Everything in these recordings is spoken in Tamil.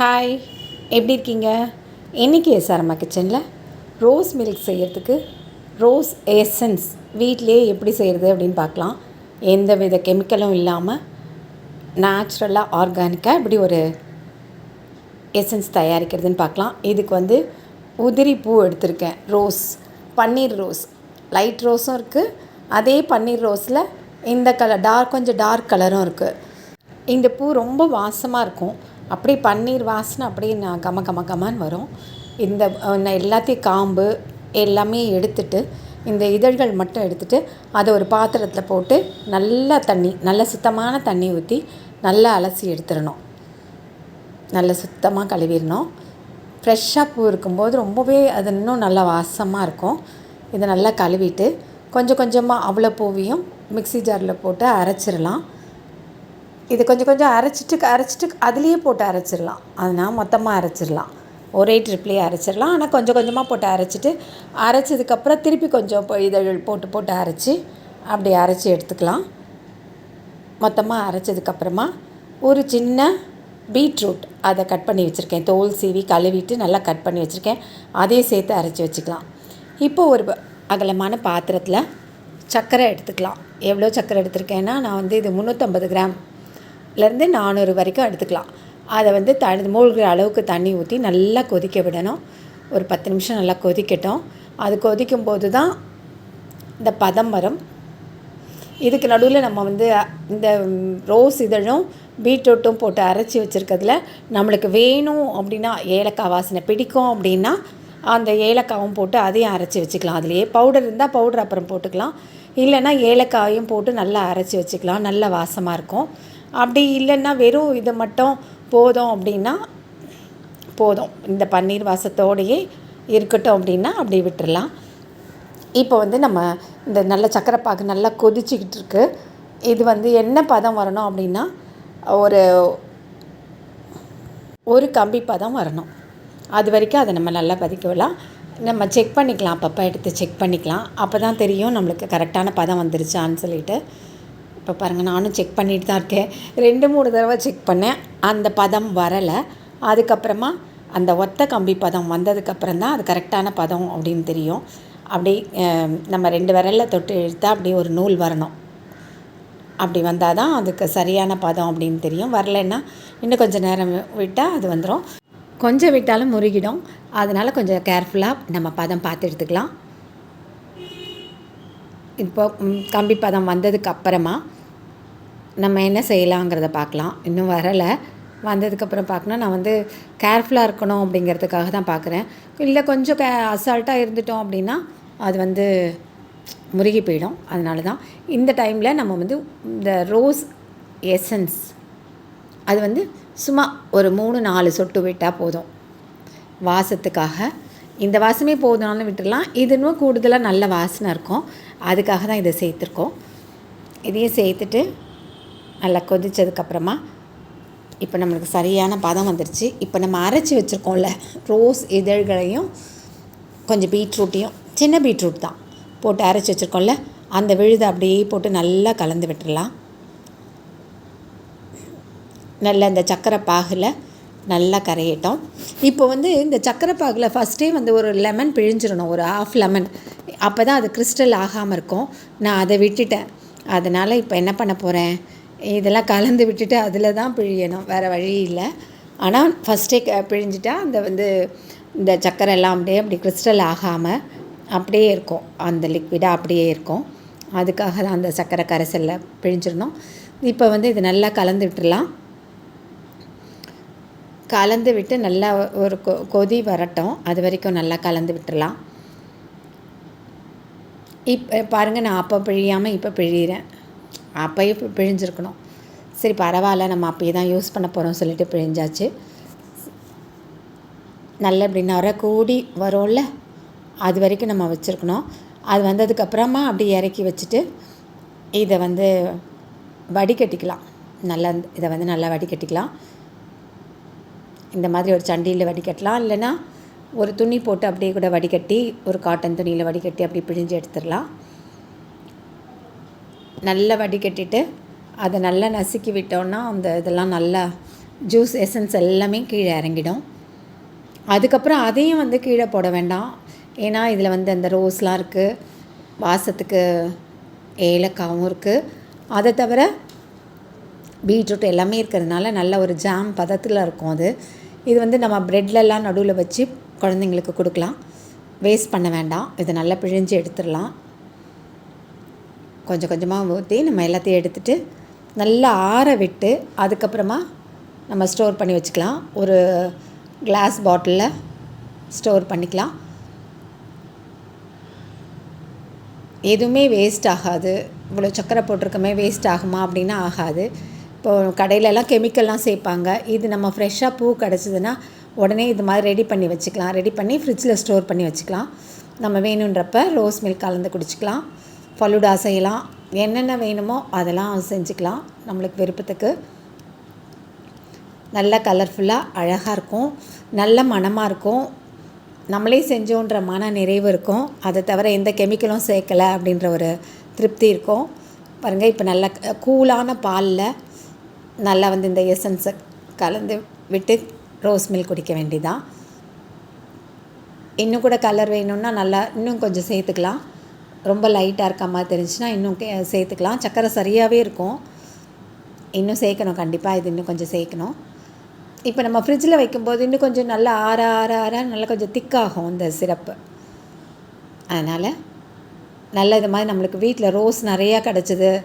ஹாய் எப்படி இருக்கீங்க? இன்றைக்கி எஸ்ஆர்எம்மா கிச்சனில் ரோஸ் மில்க் செய்கிறதுக்கு ரோஸ் எசன்ஸ் வீட்டிலேயே எப்படி செய்கிறது அப்படின்னு பார்க்கலாம். எந்த வித கெமிக்கலும் இல்லாமல் நேச்சுரலாக ஆர்கானிக்காக இப்படி ஒரு எசன்ஸ் தயாரிக்கிறதுன்னு பார்க்கலாம். இதுக்கு வந்து உதிரி பூ எடுத்திருக்கேன் ரோஸ் பன்னீர் ரோஸ் லைட் ரோஸும் இருக்குது அதே பன்னீர் ரோஸில் இந்த கலர் டார்க் கொஞ்சம் டார்க் கலரும் இருக்குது இந்த பூ ரொம்ப வாசமாக இருக்கும். அப்படியே பன்னீர் வாசனை அப்படியே நான் கம கம கமான்னு வரும். இந்த நான் எல்லாத்தையும் காம்பு எல்லாமே எடுத்துட்டு இந்த இதழ்கள் மட்டும் எடுத்துகிட்டு அதை ஒரு பாத்திரத்தில் போட்டு நல்லா தண்ணி நல்ல சுத்தமான தண்ணி ஊற்றி நல்லா அலசி எடுத்துடணும். நல்ல சுத்தமாக கழுவிடணும். ஃப்ரெஷ்ஷாக பூ இருக்கும்போது ரொம்பவே அது இன்னும் நல்லா வாசமாக இருக்கும். இதை நல்லா கழுவிட்டு கொஞ்சம் கொஞ்சமாக அவ்வளோ பூவையும் மிக்ஸி ஜாரில் போட்டு அரைச்சிடலாம். இது கொஞ்சம் கொஞ்சம் அரைச்சிட்டு அரைச்சிட்டு அதுலேயே போட்டு அரைச்சிடலாம். அதனால் மொத்தமாக அரைச்சிடலாம். ஒரே ட்ரிப்லேயே அரைச்சிடலாம். ஆனால் கொஞ்சம் கொஞ்சமாக போட்டு அரைச்சிட்டு அரைச்சதுக்கப்புறம் திருப்பி கொஞ்சம் இப்போ இதழ் போட்டு போட்டு அரைச்சி அப்படி அரைச்சி எடுத்துக்கலாம். மொத்தமாக அரைச்சதுக்கப்புறமா ஒரு சின்ன பீட்ரூட் அதை கட் பண்ணி வச்சுருக்கேன். தோல் சீவி கழுவிட்டு நல்லா கட் பண்ணி வச்சுருக்கேன். அதையும் சேர்த்து அரைச்சி வச்சுக்கலாம். இப்போ ஒரு அகலமான பாத்திரத்தில் சர்க்கரை எடுத்துக்கலாம். எவ்வளோ சர்க்கரை எடுத்திருக்கேன்னா நான் வந்து இது முந்நூற்றம்பது கிராம் கிராம்லேருந்து நானூறு வரைக்கும் எடுத்துக்கலாம். அதை வந்து த மூழ்கிற அளவுக்கு தண்ணி ஊற்றி நல்லா கொதிக்க விடணும். ஒரு பத்து நிமிஷம் நல்லா கொதிக்கட்டும். அது கொதிக்கும் போது தான் இந்த பதம் வரும். இதுக்கு நடுவில் நம்ம வந்து இந்த ரோஸ் இதழும் பீட்ரூட்டும் போட்டு அரைச்சி வச்சுருக்கிறதுல நம்மளுக்கு வேணும் அப்படின்னா ஏலக்காய் வாசனை பிடிக்கும் அப்படின்னா அந்த ஏலக்காவும் போட்டு அதையும் அரைச்சி வச்சுக்கலாம். அதுலேயே பவுடர் இருந்தால் பவுடர் அப்புறம் போட்டுக்கலாம். இல்லைன்னா ஏலக்காயும் போட்டு நல்லா அரைச்சி வச்சுக்கலாம். நல்ல வாசமாக இருக்கும். அப்படி இல்லைன்னா வெறும் இது மட்டும் போதும் அப்படின்னா போதும். இந்த பன்னீர் வாசத்தோடையே இருக்கட்டும் அப்படின்னா அப்படி விட்டுறலாம். இப்போ வந்து நம்ம இந்த நல்ல சக்கரை பாக்கு நல்லா கொதிச்சுக்கிட்டு இருக்கு. இது வந்து என்ன பதம் வரணும் அப்படின்னா ஒரு ஒரு கம்பி பதம் வரணும். அது வரைக்கும் அதை நம்ம நல்லா பதிக்கலாம் விடலாம். நம்ம செக் பண்ணிக்கலாம். அப்பப்போ எடுத்து செக் பண்ணிக்கலாம். அப்போ தான் தெரியும் நம்மளுக்கு கரெக்டான பதம் வந்துருச்சான்னு சொல்லிட்டு. இப்போ பாருங்கள் நானும் செக் பண்ணிட்டு தான் இருக்கேன். ரெண்டு மூணு தடவை செக் பண்ணேன். அந்த பதம் வரலை. அதுக்கப்புறமா அந்த ஒத்த கம்பி பதம் வந்ததுக்கப்புறம் தான் அது கரெக்டான பதம் அப்படின்னு தெரியும். அப்படி நம்ம ரெண்டு விரலில் தொட்டு இழுத்தா அப்படியே ஒரு நூல் வரணும். அப்படி வந்தால் தான் அதுக்கு சரியான பதம் அப்படின்னு தெரியும். வரலைன்னா இன்னும் கொஞ்சம் நேரம் விட்டால் அது வந்துடும் கொஞ்சம் விட்டாலும் முருகிடும். அதனால் கொஞ்சம் கேர்ஃபுல்லாக நம்ம பதம் பார்த்து எடுத்துக்கலாம். இப்போ கம்பி பதம் வந்ததுக்கு அப்புறமா நம்ம என்ன செய்யலாங்கிறத பார்க்கலாம். இன்னும் வரலை. வந்ததுக்கப்புறம் பார்க்கணும். நான் வந்து கேர்ஃபுல்லாக இருக்கணும் அப்படிங்கிறதுக்காக தான் பார்க்குறேன். இல்லை கொஞ்சம் கே அசால்ட்டாக இருந்துட்டோம் அப்படின்னா அது வந்து முருகி போயிடும். அதனால தான் இந்த டைமில் நம்ம வந்து இந்த ரோஸ் எசன்ஸ் அது வந்து சும்மா ஒரு மூணு நாலு சொட்டு விட்டால் போதும். வாசத்துக்காக. இந்த வாசமே போதும்னாலும் விட்டுடலாம். இது இன்னும் கூடுதலாக நல்ல வாசனை இருக்கும். அதுக்காக தான் இதை சேர்த்துருக்கோம். இதையும் சேர்த்துட்டு நல்லா கொதித்ததுக்கப்புறமா இப்போ நம்மளுக்கு சரியான பதம் வந்துருச்சு. இப்போ நம்ம அரைச்சி வச்சுருக்கோம்ல ரோஸ் இதழ்களையும் கொஞ்சம் பீட்ரூட்டையும் சின்ன பீட்ரூட் தான் போட்டு அரைச்சி வச்சுருக்கோம்ல அந்த விழுதை அப்படியே போட்டு நல்லா கலந்து விட்டுடலாம் நல்ல இந்த சக்கரை பாகில் நல்லா கரையிட்டோம். இப்போ வந்து இந்த சக்கரை பாகில் ஃபஸ்ட்டே வந்து ஒரு லெமன் பிழிஞ்சிடணும் ஒரு ஆஃப் லெமன் அப்போ தான் அது கிறிஸ்டல் ஆகாமல் இருக்கும். நான் அதை விட்டுட்டேன். அதனால் இப்போ என்ன பண்ண போகிறேன் இதெல்லாம் கலந்து விட்டுட்டு அதில் தான் பிழியணும். வேறு வழி இல்லை. ஆனால் ஃபஸ்ட்டே க பிழிஞ்சிட்டா அந்த வந்து இந்த சக்கரை எல்லாம் அப்படியே அப்படி கிறிஸ்டல் ஆகாமல் அப்படியே இருக்கும். அந்த லிக்விடாக அப்படியே இருக்கும். அதுக்காக தான் அந்த சக்கரை கரைசலில் பிழிஞ்சிடணும். இப்போ வந்து இது நல்லா கலந்து விட்டுடலாம் கலந்து விட்டு நல்லா ஒரு கொ கொதி வரட்டும். அது வரைக்கும் நல்லா கலந்து விட்டுடலாம் இப்போ பாருங்கள் நான் அப்போ பிழியாமல் இப்போ பிழிகிறேன் அப்போயே பிழிஞ்சிருக்கணும். சரி பரவாயில்ல நம்ம அப்பயே தான் யூஸ் பண்ண போகிறோம் சொல்லிட்டு பிழிஞ்சாச்சு. நல்ல இப்படி நுர கூடி வரும்ல அது வரைக்கும் நம்ம வச்சுருக்கணும். அது வந்ததுக்கப்புறமா அப்படி இறக்கி வச்சுட்டு இதை வந்து வடிகட்டிக்கலாம். நல்லா இதை வந்து நல்லா வடிகட்டிக்கலாம். இந்த மாதிரி ஒரு சண்டியில் வடிகட்டலாம். இல்லைன்னா ஒரு துணி போட்டு அப்படியே கூட வடிகட்டி ஒரு காட்டன் துணியில் வடிகட்டி அப்படி பிழிஞ்சு எடுத்துடலாம். நல்லா வடிகட்டிட்டு அதை நல்லா நசுக்கி விட்டோன்னா அந்த இதெல்லாம் நல்லா ஜூஸ் எசன்ஸ் எல்லாமே கீழே இறங்கிடும். அதுக்கப்புறம் அதையும் வந்து கீழே போட வேண்டாம். ஏன்னா இதில் வந்து அந்த ரோஸ்லாம் இருக்குது வாசத்துக்கு ஏலக்காவும் இருக்குது அதை தவிர பீட்ரூட் எல்லாமே இருக்கிறதுனால நல்ல ஒரு ஜாம் பதத்தில் இருக்கும் அது. இது வந்து நம்ம ப்ரெட்லலாம் நடுவில் வச்சு குழந்தைங்களுக்கு கொடுக்கலாம். வேஸ்ட் பண்ண வேண்டாம். இதை நல்லா பிழிஞ்சு எடுத்துடலாம். கொஞ்சம் கொஞ்சமாக ஊற்றி நம்ம எல்லாத்தையும் எடுத்துகிட்டு நல்லா ஆற விட்டு அதுக்கப்புறமா நம்ம ஸ்டோர் பண்ணி வச்சுக்கலாம். ஒரு கிளாஸ் பாட்டிலில் ஸ்டோர் பண்ணிக்கலாம். எதுவுமே வேஸ்ட் ஆகாது. இவ்வளோ சக்கரை போட்டிருக்கமே வேஸ்ட் ஆகுமா அப்படின்னா ஆகாது. இப்போது கடையிலலாம் கெமிக்கல்லாம் சேர்ப்பாங்க. இது நம்ம ஃப்ரெஷ்ஷாக பூ கிடச்சிதுன்னா உடனே இது மாதிரி ரெடி பண்ணி வச்சுக்கலாம். ரெடி பண்ணி ஃப்ரிட்ஜில் ஸ்டோர் பண்ணி வச்சுக்கலாம். நம்ம வேணுன்றப்ப ரோஸ் மில்க் கலந்து குடிச்சிக்கலாம். ஃபலுடா செய்யலாம். என்னென்ன வேணுமோ அதெல்லாம் செஞ்சுக்கலாம். நம்மளுக்கு விருப்பத்துக்கு. நல்ல கலர்ஃபுல்லாக அழகாக இருக்கும். நல்ல மனமாக இருக்கும். நம்மளே செஞ்சோன்ற மன நிறைவு இருக்கும். அதை தவிர எந்த கெமிக்கலும் சேர்க்கலை அப்படின்ற ஒரு திருப்தி இருக்கும். பாருங்கள் இப்போ நல்ல கூலான பாலில் நல்லா வந்து இந்த எசன்ஸை கலந்து விட்டு ரோஸ் மில்க் குடிக்க வேண்டிதான் இன்னும் கூட கலர் வேணும்னா நல்லா இன்னும் கொஞ்சம் சேர்த்துக்கலாம். ரொம்ப லைட்டாக இருக்க மாதிரி தெரிஞ்சுன்னா இன்னும் கே- சேர்த்துக்கலாம். சர்க்கரை சரியாகவே இருக்கும். இன்னும் சேர்க்கணும். கண்டிப்பாக இது இன்னும் கொஞ்சம் சேர்க்கணும். இப்போ நம்ம ஃப்ரிட்ஜில் வைக்கும்போது இன்னும் கொஞ்சம் நல்லா ஆற ஆற ஆற நல்லா கொஞ்சம் திக்காகும் இந்த சிரப்பு. அதனால் நல்ல இது மாதிரி நம்மளுக்கு வீட்டில் ரோஸ் நிறையா கிடச்சிது.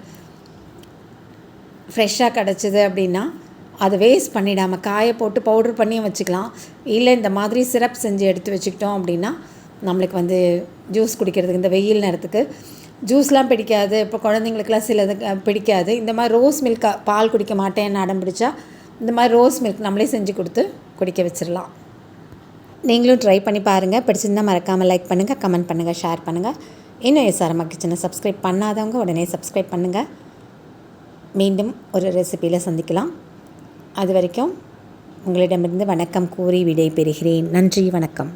ஃப்ரெஷ்ஷாக கிடச்சிது அப்படின்னா அதை வேஸ்ட் பண்ணிடாமல் காய போட்டு பவுட்ரு பண்ணியும் வச்சுக்கலாம். இல்லை இந்த மாதிரி சிரப் செஞ்சு எடுத்து வச்சுக்கிட்டோம் அப்படின்னா நம்மளுக்கு வந்து ஜூஸ் குடிக்கிறதுக்கு இந்த வெயில் நேரத்துக்கு. ஜூஸ்லாம் பிடிக்காது இப்போ குழந்தைங்களுக்குலாம் சிலது பிடிக்காது. இந்த மாதிரி ரோஸ் மில்க் பால் குடிக்க மாட்டேன்னு அடம் பிடிச்சா இந்த மாதிரி ரோஸ் மில்க் நம்மளே செஞ்சு கொடுத்து குடிக்க வச்சிடலாம். நீங்களும் ட்ரை பண்ணி பாருங்கள் பிடிச்சிருந்தால் மறக்காமல் லைக் பண்ணுங்கள் கமெண்ட் பண்ணுங்கள் ஷேர் பண்ணுங்கள் இன்னும் எஸ்ஆர்எம் கிச்சனை சப்ஸ்கிரைப் பண்ணாதவங்க உடனே சப்ஸ்கிரைப் பண்ணுங்கள் மீண்டும் ஒரு ரெசிபியில் சந்திக்கலாம். அது வரைக்கும் உங்களிடமிருந்து வணக்கம் கூறி விடை பெறுகிறேன் நன்றி வணக்கம்.